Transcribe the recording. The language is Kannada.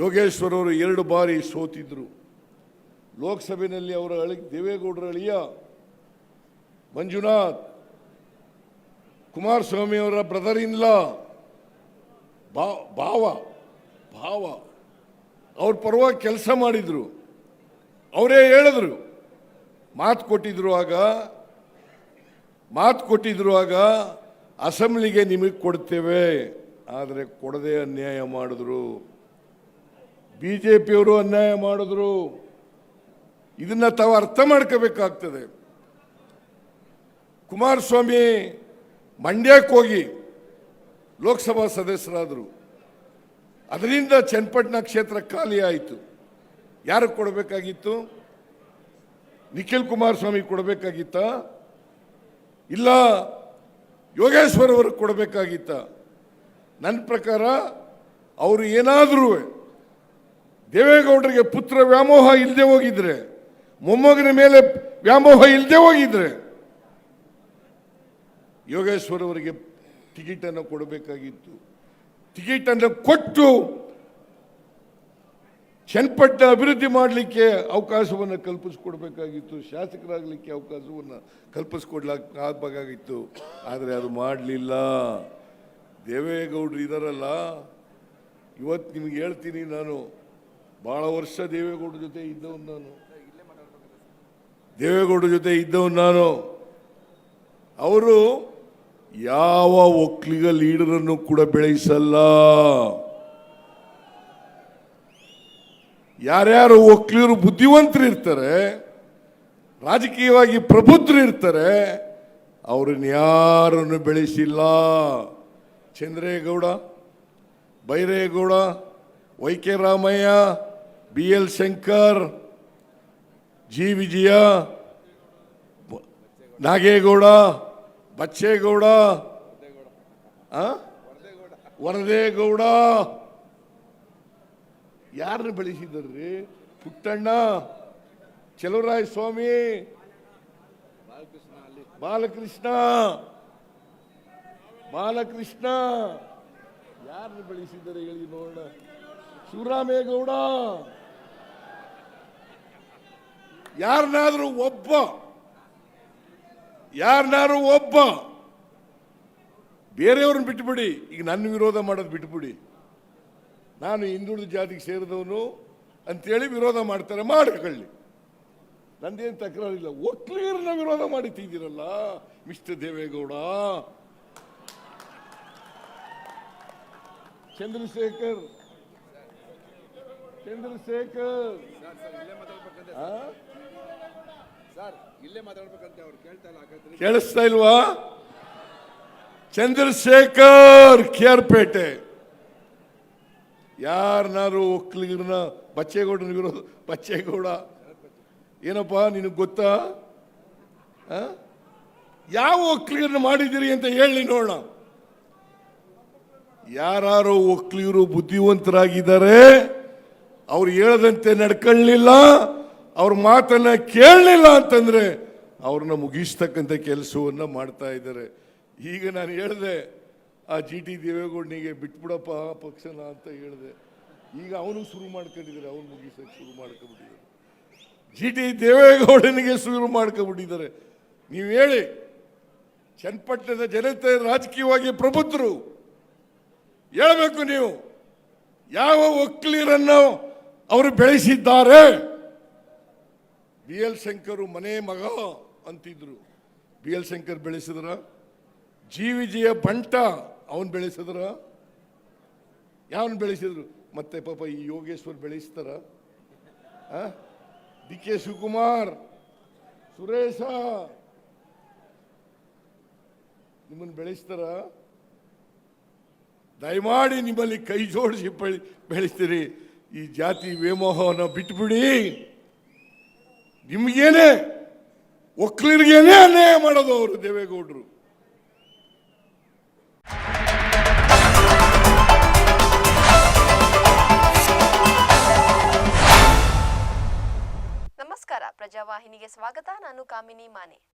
ಯೋಗೇಶ್ವರ್ ಅವರು ಎರಡು ಬಾರಿ ಸೋತಿದ್ರು. ಲೋಕಸಭೆಯಲ್ಲಿ ಅವರ ಅಳಿ ದೇವೇಗೌಡರ ಅಳಿಯ ಮಂಜುನಾಥ್, ಕುಮಾರಸ್ವಾಮಿ ಅವರ ಬ್ರದರ್ ಇನ್ ಲಾ ಭಾವ ಭಾವ, ಅವ್ರ ಪರವಾಗಿ ಕೆಲಸ ಮಾಡಿದ್ರು. ಅವರೇ ಹೇಳಿದ್ರು, ಮಾತು ಕೊಟ್ಟಿದ್ರು ಆಗ, ಮಾತು ಕೊಟ್ಟಿದ್ರು ಆಗ, ಅಸೆಂಬ್ಲಿಗೆ ನಿಮಗೆ ಕೊಡ್ತೇವೆ. ಆದರೆ ಕೊಡದೆ ಅನ್ಯಾಯ ಮಾಡಿದ್ರು. ಬಿ ಜೆ ಪಿಯವರು ಅನ್ಯಾಯ ಮಾಡಿದ್ರು. ಇದನ್ನ ತಾವು ಅರ್ಥ ಮಾಡ್ಕೋಬೇಕಾಗ್ತದೆ. ಕುಮಾರಸ್ವಾಮಿ ಮಂಡ್ಯಕ್ಕೆ ಹೋಗಿ ಲೋಕಸಭಾ ಸದಸ್ಯರಾದರು. ಅದರಿಂದ ಚನ್ನಪಟ್ಟಣ ಕ್ಷೇತ್ರ ಖಾಲಿ ಆಯಿತು. ಯಾರಿಗೆ ಕೊಡಬೇಕಾಗಿತ್ತು? ನಿಖಿಲ್ ಕುಮಾರಸ್ವಾಮಿ ಕೊಡಬೇಕಾಗಿತ್ತ? ಇಲ್ಲ ಯೋಗೇಶ್ವರ್ ಅವ್ರಿಗೆ ಕೊಡಬೇಕಾಗಿತ್ತ? ನನ್ನ ಪ್ರಕಾರ ಅವರು ಏನಾದರೂ ದೇವೇಗೌಡರಿಗೆ ಪುತ್ರ ವ್ಯಾಮೋಹ ಇಲ್ಲದೆ ಹೋಗಿದ್ರೆ, ಮೊಮ್ಮಗನ ಮೇಲೆ ವ್ಯಾಮೋಹ ಇಲ್ಲದೆ ಹೋಗಿದ್ರೆ, ಯೋಗೇಶ್ವರ್ ಅವರಿಗೆ ಟಿಕೆಟ್ ಅನ್ನು ಕೊಡಬೇಕಾಗಿತ್ತು. ಟಿಕೆಟ್ ಅನ್ನು ಕೊಟ್ಟು ಚನ್ನಪಟ್ಟಣ ಅಭಿವೃದ್ಧಿ ಮಾಡಲಿಕ್ಕೆ ಅವಕಾಶವನ್ನು ಕಲ್ಪಿಸ್ಕೊಡ್ಬೇಕಾಗಿತ್ತು. ಶಾಸಕರಾಗಲಿಕ್ಕೆ ಅವಕಾಶವನ್ನು ಕಲ್ಪಿಸ್ಕೊಡ್ಲಾಗಬೇಕಾಗಿತ್ತು ಆದರೆ ಅದು ಮಾಡಲಿಲ್ಲ. ದೇವೇಗೌಡರು ಇದಾರಲ್ಲ. ಇವತ್ತು ನಿಮ್ಗೆ ಹೇಳ್ತೀನಿ ನಾನು. ಭಾಳ ವರ್ಷ ದೇವೇಗೌಡರ ಜೊತೆ ಇದ್ದವನು ನಾನು. ದೇವೇಗೌಡರ ಜೊತೆ ಇದ್ದವನು ನಾನು. ಅವರು ಯಾವ ಒಕ್ಕಲಿಗ ಲೀಡರನ್ನು ಕೂಡ ಬೆಳೆಸಲ್ಲ ಯಾರ್ಯಾರು ಒಕ್ಕಲಿಗರು ಬುದ್ಧಿವಂತರು ಇರ್ತಾರೆ, ರಾಜಕೀಯವಾಗಿ ಪ್ರಬುದ್ಧರು ಇರ್ತಾರೆ, ಅವ್ರನ್ನ ಯಾರನ್ನು ಬೆಳೆಸಿಲ್ಲ. Chandregowda, Byregowda, Y K Ramaiah B L Shankar, G Vijaya, Nagegowda, Bachegowda? Varadegowda. ಯಾರನ್ನ ಬೆಳೆಸಿದ್ರಿ? ಪುಟ್ಟಣ್ಣ ಚಲುವರಾಯ ಸ್ವಾಮಿ ಬಾಲಕೃಷ್ಣ ಬಾಲಕೃಷ್ಣ. ಯಾರನ್ನ ಬೆಳೆಸಿದ್ದಾರೆ ಹೇಳಿ ನೋಡೋಣ. ಶಿವರಾಮೇಗೌಡ. ಯಾರನ್ನಾದ್ರೂ ಒಬ್ಬ ಯಾರನ್ನಾದ್ರೂ ಒಬ್ಬ, ಬೇರೆಯವ್ರನ್ನ ಬಿಟ್ಟುಬಿಡಿ ಈಗ ನನ್ನ ವಿರೋಧ ಮಾಡೋದು ಬಿಟ್ಬಿಡಿ. ನಾನು ಹಿಂದುಳಿದ ಜಾತಿಗೆ ಸೇರಿದವನು ಅಂತೇಳಿ ವಿರೋಧ ಮಾಡ್ತಾರೆ ಮಾಡ್ಕೊಳ್ಳಿ ನಂದೇನು ತಕರಾರಿಲ್ಲ. ಒಕ್ಕಲಿಗರನ್ನ ವಿರೋಧ ಮಾಡಿತಿದ್ದೀರಲ್ಲ ಮಿಸ್ಟರ್ ದೇವೇಗೌಡ. ಚಂದ್ರಶೇಖರ್. ಚಂದ್ರಶೇಖರ್ ಆ? ಸರ್ ಇಲ್ಲೇ ಮಾತಾಡ್ಬೇಕಂತೆ ಅವ್ರು ಕೇಳ್ತಾ ಇಲ್ಲ ಹಾಗಾದ್ರೆ ಕೇಳಿಸ್ತಾ ಇಲ್ವಾ? ಚಂದ್ರಶೇಖರ್ ಕೇರ್ಪೇಟೆ ಯಾರನ್ನಾರು ಒಕ್ಕಲಿಗರನ್ನ ಬಚ್ಚೇಗೌಡ ಬಚ್ಚೇಗೌಡ. ಏನಪ್ಪ, ನಿನಗೆ ಗೊತ್ತಾ? ಯಾವ ಒಕ್ಕಲಿಗರನ್ನ ಮಾಡಿದ್ದೀರಿ ಅಂತ ಹೇಳಿ ನೋಡೋಣ. ಯಾರು ಒಕ್ಕಲಿಗರು ಬುದ್ಧಿವಂತರಾಗಿದ್ದಾರೆ, ಅವ್ರು ಹೇಳದಂತೆ ನಡ್ಕೊಳ್ಳಿಲ್ಲ. ಅವ್ರ ಮಾತನ್ನ ಕೇಳಲಿಲ್ಲ ಅಂತಂದ್ರೆ ಅವ್ರನ್ನ ಮುಗಿಸ್ತಕ್ಕಂಥ ಕೆಲಸವನ್ನ ಮಾಡ್ತಾ ಇದ್ದಾರೆ. ಈಗ ನಾನು ಹೇಳಿದೆ, ಆ ಜಿ ಟಿ ದೇವೇಗೌಡನಿಗೆ ಬಿಟ್ಬಿಡಪ್ಪ ಪಕ್ಷನ ಅಂತ ಹೇಳಿದೆ. ಈಗ ಅವನು ಶುರು ಮಾಡ್ಕೊಂಡಿದ್ದಾರೆ, ಅವನು ಮುಗಿಸಕ್ಕೆ ಶುರು ಮಾಡ್ಕೊಂಡ್ಬಿಟ್ಟಿದ್ದಾರೆ. ಜಿ ಟಿ ದೇವೇಗೌಡನಿಗೆ ಶುರು ಮಾಡ್ಕೊಂಡ್ಬಿಟ್ಟಿದ್ದಾರೆ. ನೀವು ಹೇಳಿ, ಚನ್ನಪಟ್ಟಣದ ಜನತೆ ರಾಜಕೀಯವಾಗಿ ಪ್ರಬುದ್ಧರು, ಹೇಳಬೇಕು ನೀವು, ಯಾವ ಒಕ್ಲೀರನ್ನು ಅವರು ಬೆಳೆಸಿದ್ದಾರೆ? ಬಿ ಎಲ್ ಶಂಕರು ಮನೆ ಮಗ ಅಂತಿದ್ರು. ಬಿ ಎಲ್ ಶಂಕರ್ ಬೆಳೆಸಿದ್ರ? ಜಿ ವಿಜಯ ಬಂಟ ಅವನ್ ಬೆಳೆಸಿದ್ರ? ಯಾವನ್ ಬೆಳೆಸಿದ್ರು? ಮತ್ತೆ ಪಾಪ ಈ ಯೋಗೇಶ್ವರ್ ಬೆಳೆಸ್ತಾರ? D K Shivakumar, Suresh. ನಿಮ್ಮನ್ನು ಬೆಳೆಸ್ತಾರ? ದಯಮಾಡಿ ನಿಮ್ಮಲ್ಲಿ ಕೈ ಜೋಡಿಸಿ ಬೆಳಿ ಬೆಳೆಸ್ತೀರಿ. ಈ ಜಾತಿ ವ್ಯಾಮೋಹವನ್ನು ಬಿಟ್ಬಿಡಿ. ನಿಮ್ಗೇನೆ ಒಕ್ಕಲಿಗರಿಗೇನೆ ಅನ್ಯಾಯ ಮಾಡೋದು ಅವರು ದೇವೇಗೌಡರು. ನಮಸ್ಕಾರ ಪ್ರಜಾವಾಹಿನಿಗೆ ಸ್ವಾಗತ. ನಾನು ಕಾಮಿನಿ ಮಾನೆ.